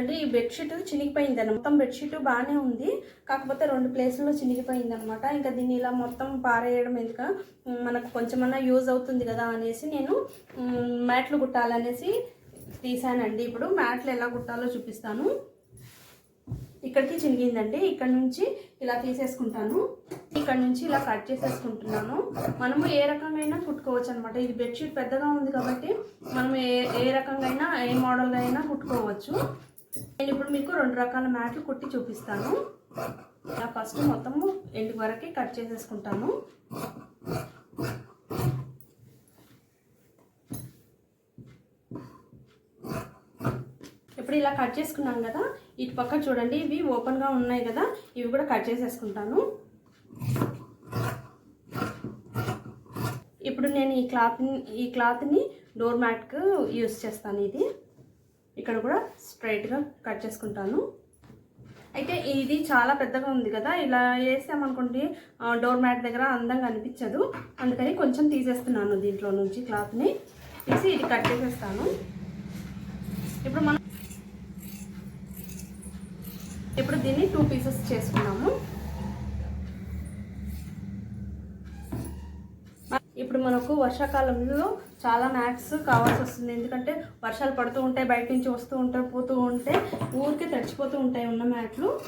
చూడండి ఈ బెడ్షీట్ చినిగిపోయింది అన్న మొత్తం బెడ్షీట్ బాగానే ఉంది. కాకపోతే రెండు ప్లేసుల్లో చినిగిపోయింది అనమాట ఇంకా దీన్ని ఇలా మొత్తం పారేయడం ఎందుక? మనకు కొంచెమన్నా యూజ్ అవుతుంది కదా అనేసి నేను మ్యాట్లు కుట్టాలనేసి తీసానండి. ఇప్పుడు మ్యాట్లు ఎలా కుట్టాలో చూపిస్తాను. ఇక్కడికి చినిగిందండి. ఇక్కడ నుంచి ఇలా తీసేసుకుంటాను. ఇక్కడ నుంచి ఇలా కట్ చేసేసుకుంటున్నాను. మనము ఏ రకంగా కుట్టుకోవచ్చు అనమాట ఇది బెడ్షీట్ పెద్దగా ఉంది కాబట్టి మనం ఏ ఏ రకంగా అయినా ఏ మోడల్గా అయినా కుట్టుకోవచ్చు. నేను ఇప్పుడు మీకు రెండు రకాల మ్యాట్లు కుట్టి చూపిస్తాను. ఇలా ఫస్ట్ మొత్తము ఎండు వరకే కట్ చేసేసుకుంటాను. ఇప్పుడు ఇలా కట్ చేసుకున్నాం కదా ఇటు పక్క చూడండి ఇవి ఓపెన్గా ఉన్నాయి కదా ఇవి కూడా కట్ చేసేసుకుంటాను. ఇప్పుడు నేను ఈ క్లాత్ని ఈ క్లాత్ని డోర్ మ్యాట్కు యూస్ చేస్తాను ఇది. ఇక్కడ కూడా స్ట్రైట్గా కట్ చేసుకుంటాను. అయితే ఇది చాలా పెద్దగా ఉంది కదా ఇలా వేసామనుకోండి డోర్ మ్యాట్ దగ్గర అందంగా అనిపించదు. అందుకని కొంచెం తీసేస్తున్నాను దీంట్లో నుంచి క్లాత్ని తీసి ఇది కట్ చేసేస్తాను. ఇప్పుడు మనం ఇప్పుడు దీన్ని టూ పీసెస్ చేసుకున్నాము. ఇప్పుడు మనకు వర్షాకాలంలో చాలా మ్యాట్స్ కావాల్సి వస్తుంది. ఎందుకంటే వర్షాలు పడుతూ ఉంటాయి బయట నుంచి వస్తూ ఉంటాయి పోతూ ఉంటే ఊరికే తడిచిపోతూ ఉంటాయి ఉన్న మ్యాట్లు.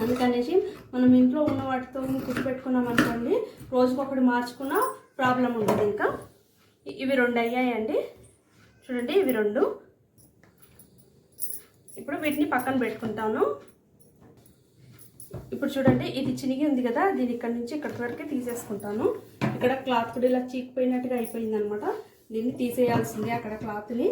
అందుకనేసి మనం ఇంట్లో ఉన్న వాటితో కుట్టి అనుకోండి రోజుకొకటి మార్చుకున్న ప్రాబ్లం ఉండదు ఇంకా. ఇ- ఇవి రెండు అయ్యాయండి. చూడండి ఇవి రెండు. ఇప్పుడు వీటిని పక్కన పెట్టుకుంటాను. ఇప్పుడు చూడండి ఇది చినిగి ఉంది కదా దీని ఇక్కడ నుంచి ఇక్కడి వరకే తీసేసుకుంటాను. ఇక్కడ క్లాత్ కూడా ఇలా చీకిపోయినట్టుగా అయిపోయింది అనమాట దీన్ని తీసేయాల్సిందే అక్కడ క్లాత్ని.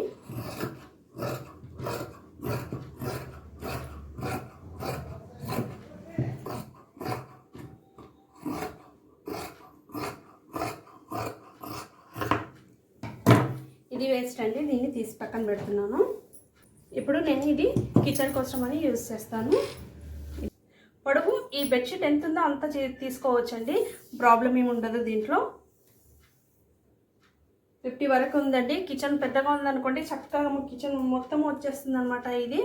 ఇది వేస్ట్ అండి దీన్ని తీసి పక్కన పెడుతున్నాను. ఇప్పుడు నేను ఇది కిచెన్ కోసం అని యూజ్ చేస్తాను. ఈ బెడ్షీట్ ఎంత ఉందో అంత తీసుకోవచ్చండి. ప్రాబ్లం ఏమి ఉండదు దీంట్లో. ఫిఫ్టీ వరకు ఉందండి. కిచెన్ పెద్దగా ఉందనుకోండి చక్కగా కిచెన్ మొత్తం వచ్చేస్తుంది అనమాట ఇది.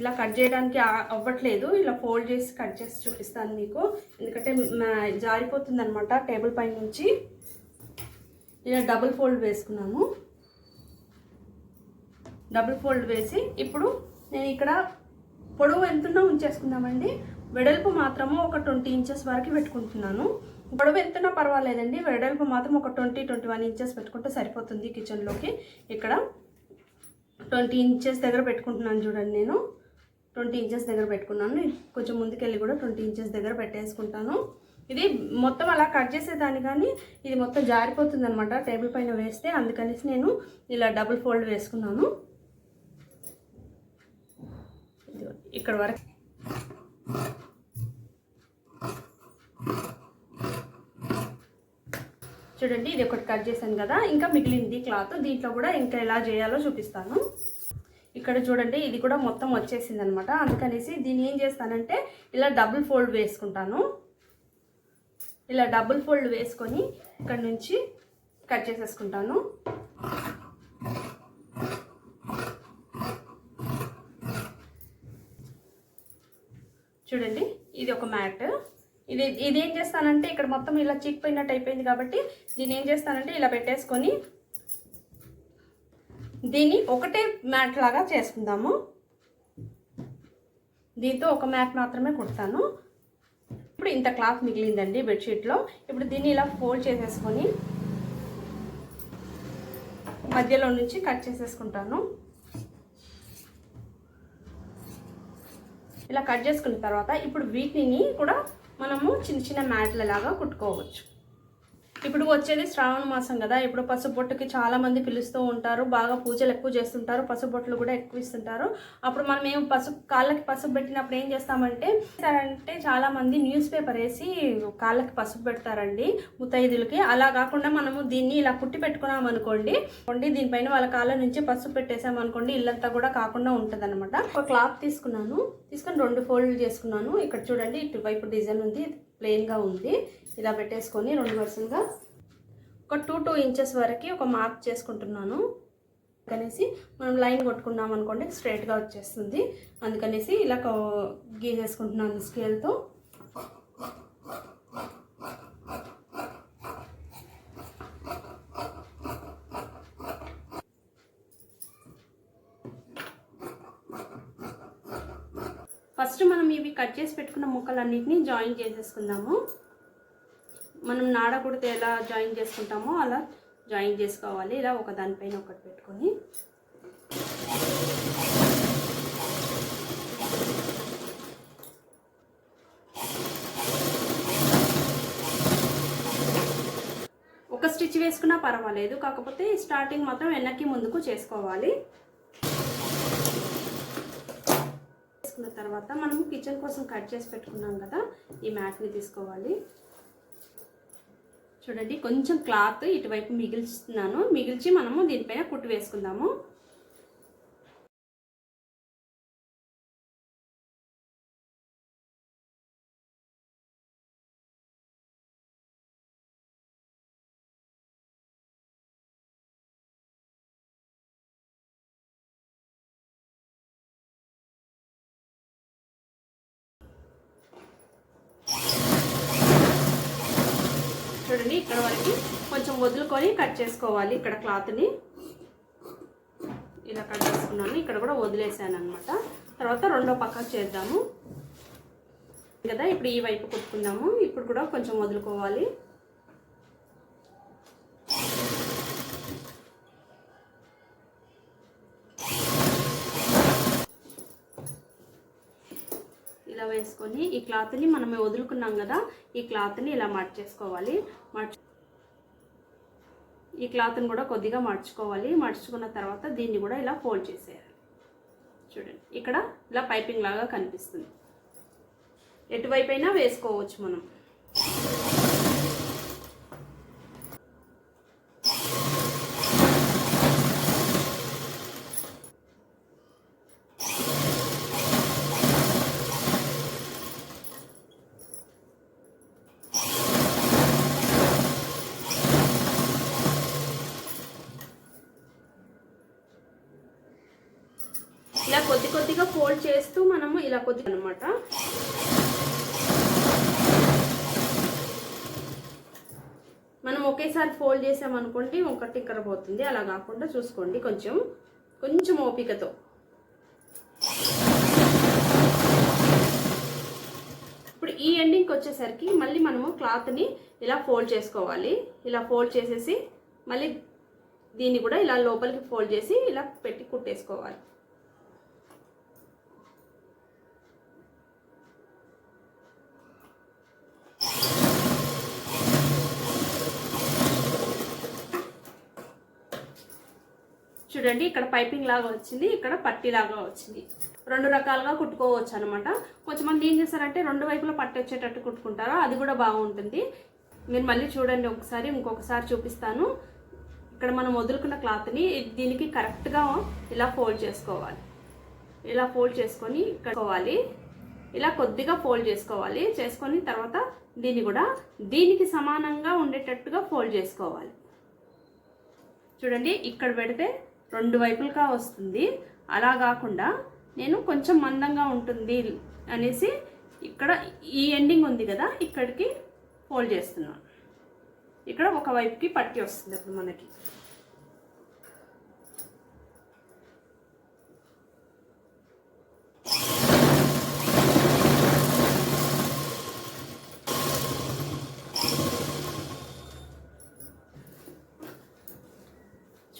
ఇలా కట్ చేయడానికి అవ్వట్లేదు. ఇలా ఫోల్డ్ చేసి కట్ చేసి చూపిస్తాను మీకు. ఎందుకంటే జారిపోతుంది అనమాట టేబుల్ పై నుంచి. ఇలా డబుల్ ఫోల్డ్ వేసుకున్నాము. డబుల్ ఫోల్డ్ వేసి ఇప్పుడు నేను ఇక్కడ పొడవు ఎంతున్నా ఉంచేసుకుందామండి. వెడల్పు మాత్రము ఒక ట్వంటీ ఇంచెస్ వరకు పెట్టుకుంటున్నాను. పొడవు ఎంతున్నా పర్వాలేదండి. వెడల్పు మాత్రం ఒక ట్వంటీ ట్వంటీ వన్ ఇంచెస్ పెట్టుకుంటే సరిపోతుంది కిచెన్లోకి. ఇక్కడ ట్వంటీ ఇంచెస్ దగ్గర పెట్టుకుంటున్నాను చూడండి నేను. ట్వంటీ ఇంచెస్ దగ్గర పెట్టుకున్నాను. కొంచెం ముందుకెళ్ళి కూడా ట్వంటీ ఇంచెస్ దగ్గర పెట్టేసుకుంటాను. ఇది మొత్తం అలా కట్ చేసేదాన్ని కానీ ఇది మొత్తం జారిపోతుంది అనమాట టేబుల్ పైన వేస్తే అందుకనేసి నేను ఇలా డబుల్ ఫోల్డ్ వేసుకున్నాను. ఇక్కడ వరకు. చూడండి ఇది ఒకటి కట్ చేశాను కదా. ఇంకా మిగిలింది క్లాత్. దీంట్లో కూడా ఇంకా ఎలా చేయాలో చూపిస్తాను. ఇక్కడ చూడండి ఇది కూడా మొత్తం వచ్చేసింది అనమాట అందుకనేసి దీన్ని ఏం చేస్తానంటే ఇలా డబుల్ ఫోల్డ్ వేసుకుంటాను. ఇలా డబుల్ ఫోల్డ్ వేసుకొని ఇక్కడ నుంచి కట్ చేసేసుకుంటాను. చూడండి ఇది ఒక మ్యాట్. ఇది ఇది ఏం చేస్తానంటే ఇక్కడ మొత్తం ఇలా చిక్కిపోయినట్టు అయిపోయింది కాబట్టి దీన్ని ఏం చేస్తానంటే ఇలా పెట్టేసుకొని దీన్ని ఒకటే మ్యాట్ లాగా చేసుకుందాము. దీంతో ఒక మ్యాట్ మాత్రమే కుడతాను. ఇప్పుడు ఇంత క్లాత్ మిగిలిందండి బెడ్షీట్లో. ఇప్పుడు దీన్ని ఇలా ఫోల్డ్ చేసేసుకొని మధ్యలో నుంచి కట్ చేసేసుకుంటాను. ఇలా కట్ చేసుకున్న తర్వాత ఇప్పుడు వీటిని కూడా మనము చిన్న చిన్న మ్యాట్ల లాగా కుట్టుకోవచ్చు. ఇప్పుడు వచ్చేది శ్రావణ మాసం కదా. ఇప్పుడు పసుపొట్టుకి చాలా మంది పిలుస్తూ ఉంటారు. బాగా పూజలు ఎక్కువ చేస్తుంటారు. పసుపొట్లు కూడా ఎక్కువ ఇస్తుంటారు. అప్పుడు మనం ఏం పసుపు కాళ్ళకి పసుపు పెట్టినప్పుడు ఏం చేస్తామంటే అంటే చాలా మంది న్యూస్ పేపర్ వేసి కాళ్ళకి పసుపు పెడతారండి ముత్తైదులకి. అలా కాకుండా మనము దీన్ని ఇలా కుట్టి పెట్టుకున్నాం అనుకోండి కొండి దీనిపైన వాళ్ళ కాళ్ళ నుంచి పసుపు పెట్టేసాం అనుకోండి ఇల్లంతా కూడా కాకుండా ఉంటుంది అనమాట ఒక క్లాత్ తీసుకున్నాను. తీసుకొని రెండు ఫోల్డ్ చేసుకున్నాను. ఇక్కడ చూడండి ఇటువైపు డిజైన్ ఉంది ప్లెయిన్గా ఉంది. ఇలా పెట్టేసుకొని రెండు వరుసలుగా ఒక టూ టూ ఇంచెస్ వరకు ఒక మార్క్ చేసుకుంటున్నాను. అనేసి మనం లైన్ కొట్టుకున్నాం అనుకోండి స్ట్రైట్గా వచ్చేస్తుంది. అందుకనేసి ఇలా గీసేసుకుంటున్నాను స్కేల్తో. ఫస్ట్ మనం ఇవి కట్ చేసి పెట్టుకున్న ముక్కలన్నింటినీ జాయిన్ చేసేసుకుందాము. మనం నాడ కుడితే ఎలా జాయిన్ చేసుకుంటామో అలా జాయిన్ చేసుకోవాలి. ఇలా ఒక దానిపైన ఒకటి పెట్టుకొని. ఒక స్టిచ్ వేసుకున్నా పర్వాలేదు. కాకపోతే స్టార్టింగ్ మాత్రం వెనక్కి ముందుకు చేసుకోవాలి. చేసుకున్న తర్వాత మనం కిచెన్ కోసం కట్ చేసి పెట్టుకున్నాం కదా ఈ మ్యాట్ని తీసుకోవాలి. చూడండి కొంచెం క్లాత్ ఇటువైపు మిగిల్చుతున్నాను మిగిల్చి మనము దీనిపైన కుట్టు వేసుకుందాము. చూడండి ఇక్కడ వరకు కొంచెం వదులుకొని కట్ చేసుకోవాలి ఇక్కడ క్లాత్ని. ఇలా కట్ చేసుకున్నాను ఇక్కడ కూడా వదిలేసాను అనమాట తర్వాత రెండో పక్క చేద్దాము. కదా ఇప్పుడు ఈ వైపు కుట్టుకుందాము ఇప్పుడు కూడా కొంచెం వదులుకోవాలి. వేసుకొని ఈ క్లాత్ని మనం వదులుకున్నాం కదా ఈ క్లాత్ని ఇలా మర్చేసుకోవాలి. మర్చు ఈ క్లాత్ని కూడా కొద్దిగా మర్చుకోవాలి. మర్చుకున్న తర్వాత దీన్ని కూడా ఇలా ఫోల్డ్ చేసేయాలి. చూడండి ఇక్కడ ఇలా పైపింగ్ లాగా కనిపిస్తుంది. ఎటువైపు అయినా వేసుకోవచ్చు మనం. ఇలా కొద్ది కొద్దిగా ఫోల్డ్ చేస్తూ మనము ఇలా కొద్దిగా అనమాట మనం ఒకేసారి ఫోల్డ్ చేసామనుకోండి ఒకటి ఇక్కడ పోతుంది. అలా కాకుండా చూసుకోండి కొంచెం కొంచెం ఓపికతో. ఇప్పుడు ఈ ఎండింగ్కి వచ్చేసరికి మళ్ళీ మనము క్లాత్ని ఇలా ఫోల్డ్ చేసుకోవాలి. ఇలా ఫోల్డ్ చేసేసి మళ్ళీ దీన్ని కూడా ఇలా లోపలికి ఫోల్డ్ చేసి ఇలా పెట్టి కుట్టేసుకోవాలి. చూడండి ఇక్కడ పైపింగ్ లాగా వచ్చింది ఇక్కడ పట్టీ లాగా వచ్చింది. రెండు రకాలుగా కుట్టుకోవచ్చు అనమాట కొంతమంది ఏం చేస్తారంటే రెండు వైపులా పట్టు వచ్చేటట్టు కుట్టుకుంటారు అది కూడా బాగుంటుంది. మీరు మళ్ళీ చూడండి ఒకసారి ఇంకొకసారి చూపిస్తాను. ఇక్కడ మనం వదులుకున్న క్లాత్ని దీనికి కరెక్ట్గా ఇలా ఫోల్డ్ చేసుకోవాలి. ఇలా ఫోల్డ్ చేసుకొని కట్టుకోవాలి. ఇలా కొద్దిగా ఫోల్డ్ చేసుకోవాలి. చేసుకొని తర్వాత దీన్ని కూడా దీనికి సమానంగా ఉండేటట్టుగా ఫోల్డ్ చేసుకోవాలి. చూడండి ఇక్కడ పెడితే రెండు వైపులుగా వస్తుంది. అలా కాకుండా నేను కొంచెం మందంగా ఉంటుంది అనేసి ఇక్కడ ఈ ఎండింగ్ ఉంది కదా ఇక్కడికి ఫోల్డ్ చేస్తున్నాను. ఇక్కడ ఒక వైపుకి పట్టి వస్తుంది అప్పుడు మనకి.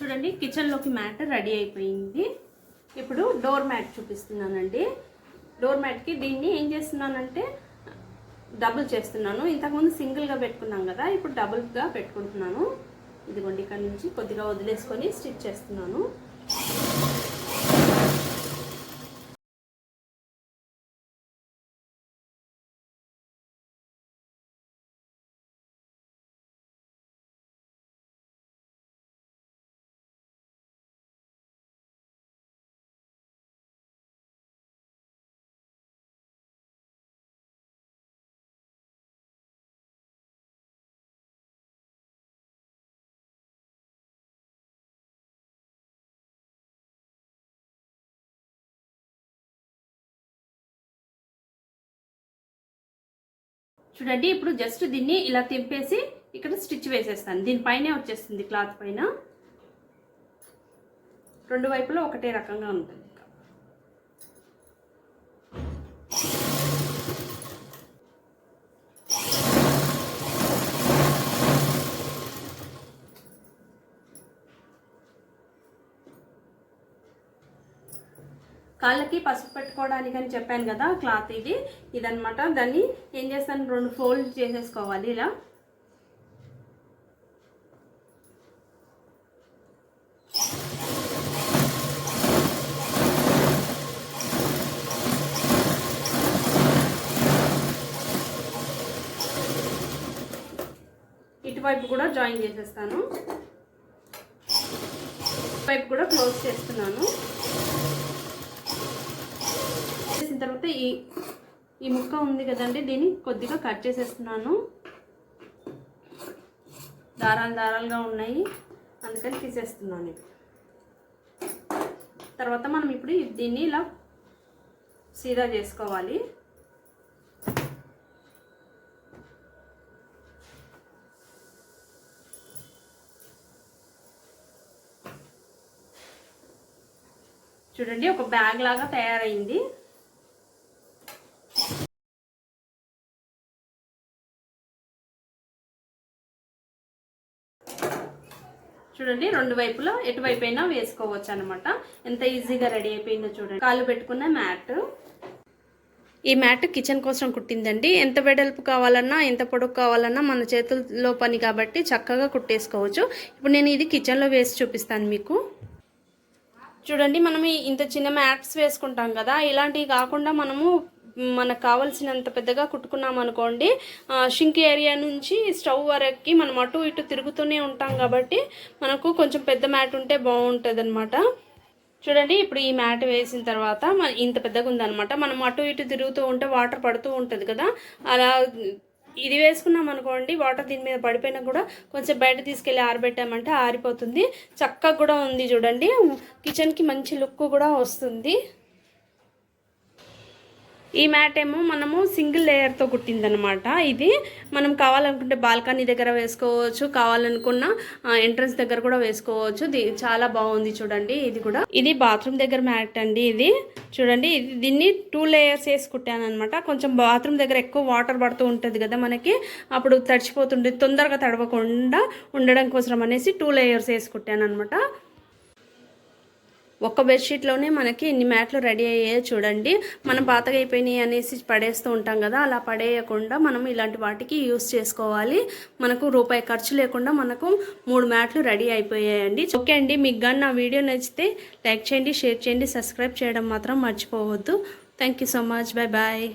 చూడండి కిచెన్లోకి మ్యాట్ రెడీ అయిపోయింది. ఇప్పుడు డోర్ మ్యాట్ చూపిస్తున్నానండి. డోర్ మ్యాట్కి దీన్ని ఏం చేస్తున్నానంటే డబుల్ చేస్తున్నాను. ఇంతకుముందు సింగిల్గా పెట్టుకున్నాం కదా ఇప్పుడు డబుల్గా పెట్టుకుంటున్నాను. ఇదిగోండి ఇక్కడ నుంచి కొద్దిగా వదిలేసుకొని స్టిచ్ చేస్తున్నాను. చూడండి ఇప్పుడు జస్ట్ దీన్ని ఇలా తింపేసి ఇక్కడ స్టిచ్ వేసేస్తాను. దీనిపైనే వచ్చేస్తుంది క్లాత్ పైన. రెండు వైపులా ఒకటే రకంగా ఉంటుంది. కాళ్ళకి పసుపు పెట్టుకోవడానికి అని చెప్పాను కదా క్లాత్ ఇది. ఇదనమాట దాన్ని ఏం చేస్తాను? రెండు ఫోల్డ్ చేసేసుకోవాలి ఇలా. ఇటువైపు కూడా జాయిన్ చేసేస్తాను. వైపు కూడా క్లోజ్ చేస్తున్నాను. ఈ ఈ ముక్క ఉంది కదండి దీన్ని కొద్దిగా కట్ చేసేస్తున్నాను. దారాలు దారాలుగా ఉన్నాయి అందుకని తీసేస్తున్నాను ఇవి. తర్వాత మనం ఇప్పుడు దీన్ని ఇలా సీదా చేసుకోవాలి. చూడండి ఒక బ్యాగ్ లాగా తయారైంది. చూడండి రెండు వైపులా ఎటువైపు అయినా వేసుకోవచ్చు అనమాట ఎంత ఈజీగా రెడీ అయిపోయిందో చూడండి. కాళ్ళు పెట్టుకున్న మ్యాట్. ఈ మ్యాట్ కిచెన్ కోసం కుట్టిందండి. ఎంత వెడల్పు కావాలన్నా ఎంత పొడుగు కావాలన్నా మన చేతుల్లో పని కాబట్టి చక్కగా కుట్టేసుకోవచ్చు. ఇప్పుడు నేను ఇది కిచెన్లో వేసి చూపిస్తాను మీకు. చూడండి మనం ఇంత చిన్న మ్యాట్స్ వేసుకుంటాం కదా. ఇలాంటివి కాకుండా మనము మనకు కావాల్సినంత పెద్దగా కుట్టుకున్నాం అనుకోండి షింక్ ఏరియా నుంచి స్టవ్ వరకు మనం అటు ఇటు తిరుగుతూనే ఉంటాం కాబట్టి మనకు కొంచెం పెద్ద మ్యాట్ ఉంటే బాగుంటుంది అనమాట చూడండి ఇప్పుడు ఈ మ్యాట్ వేసిన తర్వాత మన ఇంత పెద్దగా ఉందనమాట మనం అటు ఇటు తిరుగుతూ ఉంటే వాటర్ పడుతూ ఉంటుంది కదా. అలా ఇది వేసుకున్నాం అనుకోండి వాటర్ దీని మీద పడిపోయినా కూడా కొంచెం బయట తీసుకెళ్ళి ఆరబెట్టామంటే ఆరిపోతుంది. చక్కగా కూడా ఉంది చూడండి. కిచెన్కి మంచి లుక్ కూడా వస్తుంది. ఈ మ్యాట్ ఏమో మనము సింగిల్ లేయర్తో కుట్టిందనమాట ఇది మనం కావాలనుకుంటే బాల్కనీ దగ్గర వేసుకోవచ్చు కావాలనుకున్న ఎంట్రన్స్ దగ్గర కూడా వేసుకోవచ్చు. చాలా బాగుంది చూడండి ఇది కూడా. ఇది బాత్రూమ్ దగ్గర మ్యాట్ అండి ఇది. చూడండి ఇది దీన్ని టూ లేయర్స్ వేసి కుట్టాను అనమాట కొంచెం బాత్రూమ్ దగ్గర ఎక్కువ వాటర్ పడుతూ ఉంటుంది కదా మనకి. అప్పుడు తడిచిపోతుండే తొందరగా తడవకుండా ఉండడం కోసం అనేసి టూ లేయర్స్ వేసి కుట్టాను అనమాట ఒక్క బెడ్షీట్లోనే మనకి ఇన్ని మ్యాట్లు రెడీ అయ్యాయో చూడండి. మనం పాతగా అయిపోయినాయి అనేసి పడేస్తూ ఉంటాం కదా అలా పడేయకుండా మనం ఇలాంటి వాటికి యూస్ చేసుకోవాలి. మనకు రూపాయి ఖర్చు లేకుండా మనకు మూడు మ్యాట్లు రెడీ అయిపోయాయండి. ఓకే అండి మీకు కానీ నా వీడియో నచ్చితే లైక్ చేయండి షేర్ చేయండి సబ్స్క్రైబ్ చేయడం మాత్రం మర్చిపోవద్దు. Thank you so much. Bye bye.